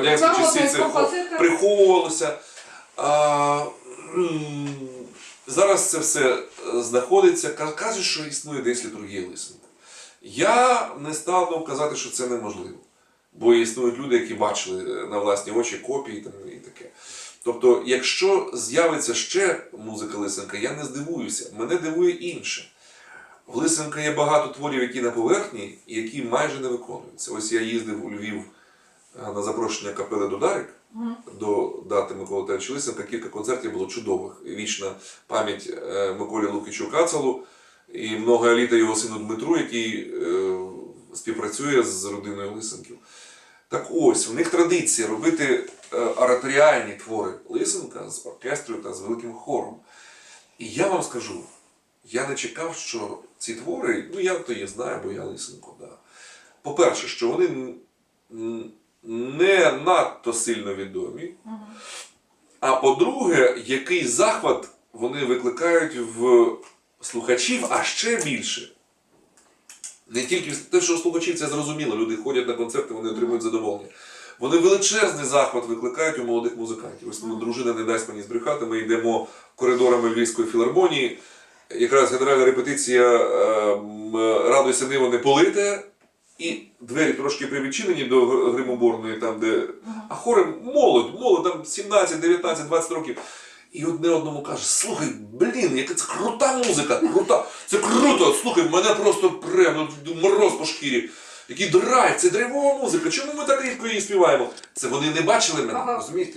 Радянські часи це приховувалося. А, зараз це все е, знаходиться. Ка- Кажуть, що існує десь літургія лисенка. Я не стану казати, що це неможливо. Бо існують люди, які бачили е, на власні очі копії там, і таке. Тобто, якщо з'явиться ще музика Лисенка, я не здивуюся. Мене дивує інше. В Лисенка є багато творів, які на поверхні і які майже не виконуються. Ось я їздив у Львів на запрошення капели Дударик до дати Миколи Тарича Лисенка. Кілька концертів було чудових. Вічна пам'ять е, Миколі Лукічу Кацалу і много еліта його сину Дмитру, який е, співпрацює з родиною Лисенків. Так ось, в них традиція робити е, ораторіальні твори Лисенка з оркестрою та з великим хором. І я вам скажу, я не чекав, що ці твори, ну я то є знаю, бо я Лисенко, да. По-перше, що вони не надто сильно відомі. А по-друге, який захват вони викликають в слухачів, а ще більше. Не тільки те, що слухачів це зрозуміло, люди ходять на концерти, вони отримують задоволення. Вони величезний захват викликають у молодих музикантів. Ось дружина не дасть мені збрехати. Ми йдемо коридорами Львівської філармонії. Якраз генеральна репетиція е, Радуйся Ниво не полите, і двері трошки привідчинені до гримоборної, там, де. А хори молодь, молодь, там 17, 19, 20 років. І одне одному каже: слухай, блін, яка це крута музика, крута, це круто, слухай, мене просто прям ну, мороз по шкірі. Який драйв, це драйвова музика. Чому ми так рідко її співаємо? Це вони не бачили мене, розумієте?